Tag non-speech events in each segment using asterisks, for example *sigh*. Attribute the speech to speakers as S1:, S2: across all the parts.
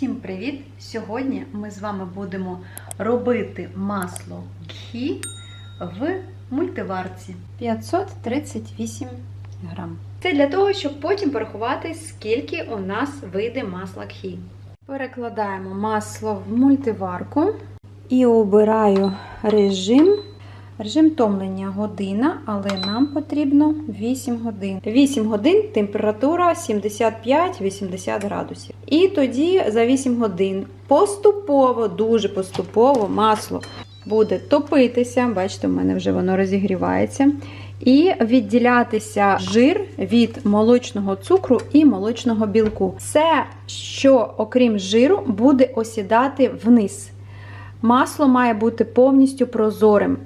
S1: Всім привіт! Сьогодні ми з вами будемо робити масло гхі в мультиварці 538 грам. Це для того, щоб потім порахувати, скільки у нас вийде масла гхі. Перекладаємо масло в мультиварку і обираю режим. Режим томлення година, але нам потрібно 8 годин. 8 годин температура 75-80 градусів. І тоді за 8 годин поступово, дуже поступово масло буде топитися. Бачите, у мене вже воно розігрівається. І відділятися жир від молочного цукру і молочного білку. Все, що окрім жиру, буде осідати вниз. Масло має бути повністю прозорим.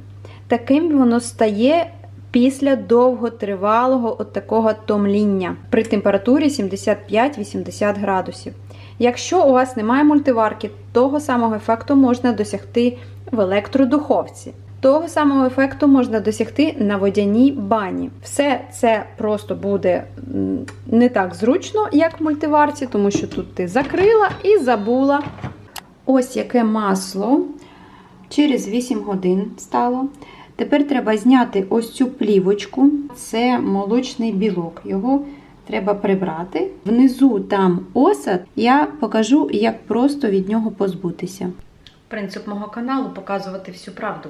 S1: Таким воно стає після довготривалого от такого томління при температурі 75-80 градусів. Якщо у вас немає мультиварки, того самого ефекту можна досягти в електродуховці. Того самого ефекту можна досягти на водяній бані. Все це просто буде не так зручно, як в мультиварці, тому що тут ти закрила і забула. Ось яке масло через 8 годин стало. Тепер треба зняти ось цю плівочку, це молочний білок. Його треба прибрати. Внизу там осад, я покажу, як просто від нього позбутися. Принцип мого каналу показувати всю правду.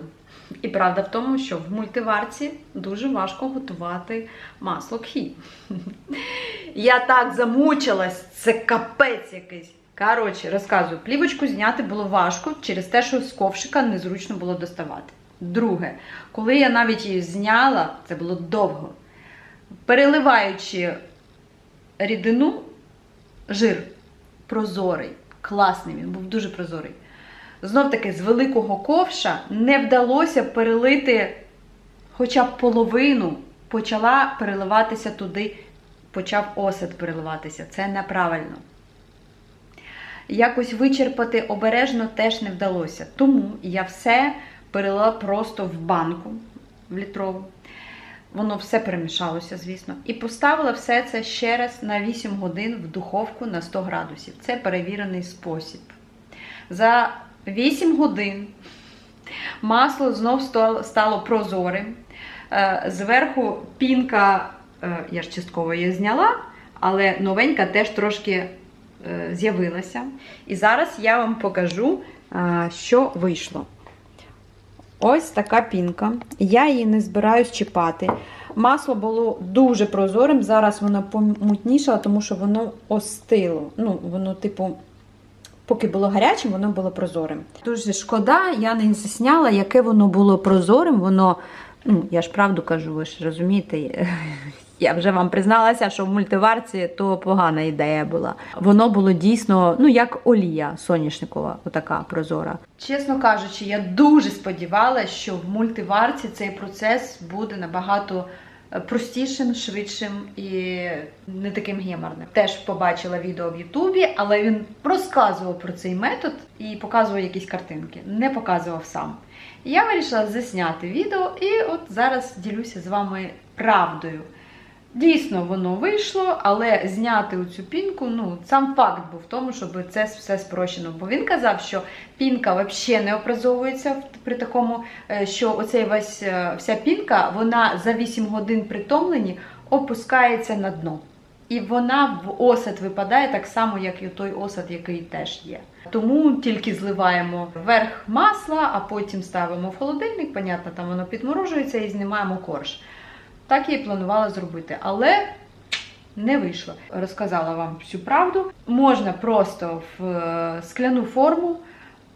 S1: І правда в тому, що в мультиварці дуже важко готувати масло кхі. *laughs* Я так замучилась, це капець якийсь. Коротше, розказую, плівочку зняти було важко через те, що з ковшика незручно було доставати. Друге, коли я навіть її зняла, це було довго. Переливаючи рідину, жир прозорий, класний, він був дуже прозорий. Знов таки, з великого ковша не вдалося перелити хоча б половину, почала переливатися туди, почав осад переливатися. Це неправильно. Якось вичерпати обережно теж не вдалося. Тому я все перелила просто в банку в літрову. Воно все перемішалося, звісно. І поставила все це ще раз на 8 годин в духовку на 100 градусів. Це перевірений спосіб. За 8 годин масло знов стало прозорим. Е, Зверху пінка, е, я ж частково її зняла, але новенька теж трошки з'явилася. І зараз я вам покажу, що вийшло. Ось така пінка. Я її не збираюсь чіпати. Масло було дуже прозорим, зараз воно помутнішало, тому що воно остило. Ну, воно, типу, поки було гарячим, воно було прозорим. Дуже шкода, я не засняла, яке воно було прозорим. Воно, ну, я ж правду кажу, ви ж розумієте. Я вже вам призналася, що в мультиварці то погана ідея була. Воно було дійсно, ну як олія соняшникова, отака прозора. Чесно кажучи, я дуже сподівалася, що в мультиварці цей процес буде набагато е, простішим, швидшим і не таким геморним. Теж побачила відео в Ютубі, але він розказував про цей метод і показував якісь картинки. Не показував сам. Я вирішила засняти відео, і от зараз ділюся з вами правдою. Дійсно, воно вийшло, але зняти оцю пінку, ну, сам факт був в тому, щоб це все спрощено. Бо він казав, що пінка взагалі не опразовується при такому, е, що оцей весь, е, вся пінка, вона за 8 годин притомлені опускається на дно. І вона в осад випадає так само, як і той осад, який теж є. Тому тільки зливаємо верх масла, а потім ставимо в холодильник, понятно, там воно підморожується і знімаємо корж. Так я і планувала зробити, але не вийшло. Розказала вам всю правду. Можна просто в е, скляну форму,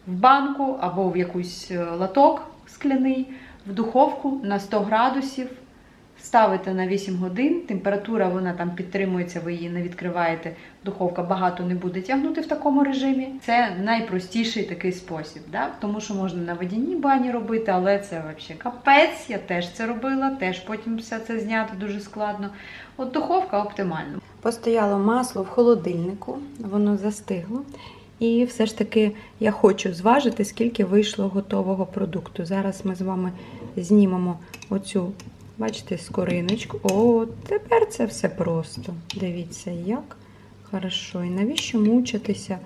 S1: в банку або в якийсь е, латок скляний, в духовку на 100 градусів. Ставите на 8 годин, температура вона там підтримується, ви її не відкриваєте, духовка багато не буде тягнути в такому режимі. Це найпростіший такий спосіб, да? тому що можна на водяній бані робити, але це взагалі капець. Я теж це робила, теж потім все це зняти дуже складно. От духовка оптимальна. Постояло масло в холодильнику, воно застигло. І все ж таки я хочу зважити, скільки вийшло готового продукту. Зараз ми з вами знімемо оцю. Бачите, скориночку. О, тепер це все просто. Дивіться, як хорошо. І навіщо мучитися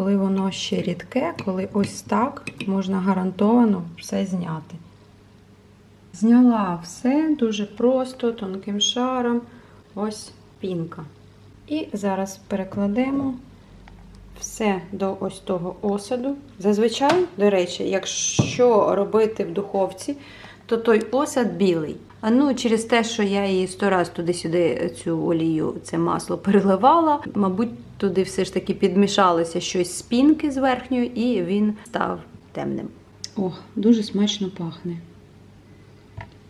S1: коли воно ще рідке, коли ось так можна гарантовано все зняти. Зняла все дуже просто, тонким шаром. Ось пінка. І зараз перекладемо все до ось того осаду. Зазвичай, до речі, якщо робити в духовці, то той осад білий. А ну, через те, що я її сто раз туди-сюди цю олію, це масло переливала, мабуть, туди все ж таки підмішалося щось з пінки з верхньої, і він став темним. О, дуже смачно пахне.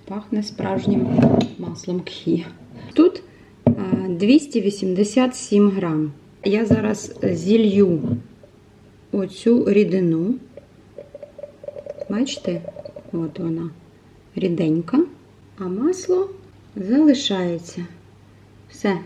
S1: Пахне справжнім маслом кхі. Тут 287 грам. Я зараз зілью оцю рідину. Бачите, от вона ріденька, а масло залишається. Все.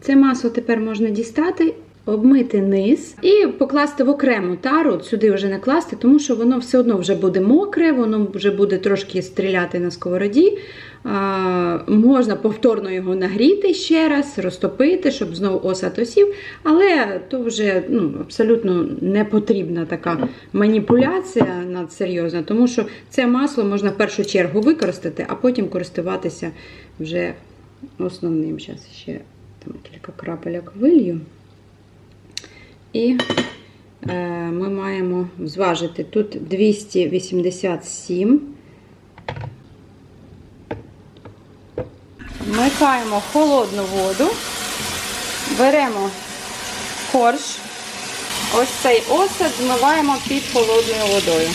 S1: Це масло тепер можна дістати, обмити низ і покласти в окрему тару, сюди вже не класти, тому що воно все одно вже буде мокре, воно вже буде трошки стріляти на сковороді. А, можна повторно його нагріти ще раз, розтопити, щоб знову осад осів. Але то вже ну, абсолютно не потрібна така маніпуляція надсерйозна, тому що це масло можна в першу чергу використати, а потім користуватися вже основним. Зараз ще там кілька крапельок вилью. І е, ми маємо зважити тут 287. Вмикаємо холодну воду, беремо корж, ось цей осад змиваємо під холодною водою.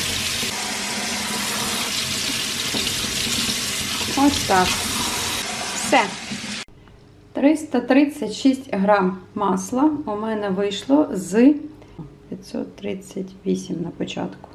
S1: Ось так. Все. 336 грам масла у мене вийшло з 538 на початку.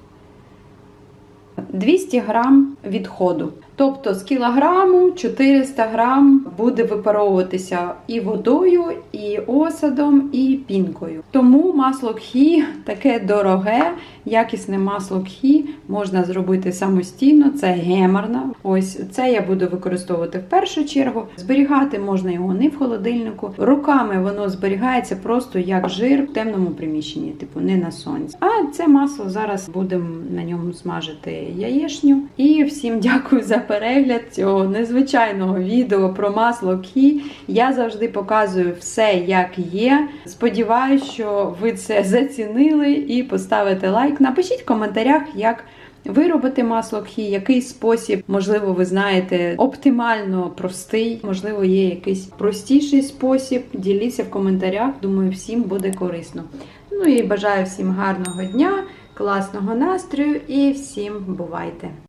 S1: 200 грам відходу. Тобто з кілограму 400 грам буде випаровуватися і водою, і осадом, і пінкою. Тому масло кхі таке дороге, якісне масло кхі можна зробити самостійно, це геморна. Ось це я буду використовувати в першу чергу. Зберігати можна його не в холодильнику. Руками воно зберігається просто як жир в темному приміщенні, типу не на сонці. А це масло зараз будемо на ньому смажити яєшню. І всім *laughs* дякую за перегляд цього незвичайного відео про масло кі. Я завжди показую все, як є. Сподіваюсь, що ви це зацінили і поставите лайк. Напишіть в коментарях, як. Ви робите масло кхі, який спосіб, можливо, ви знаєте, оптимально простий, можливо, є якийсь простіший спосіб. Діліться в коментарях, думаю, всім буде корисно. Ну і бажаю всім гарного дня, класного настрою і всім бувайте!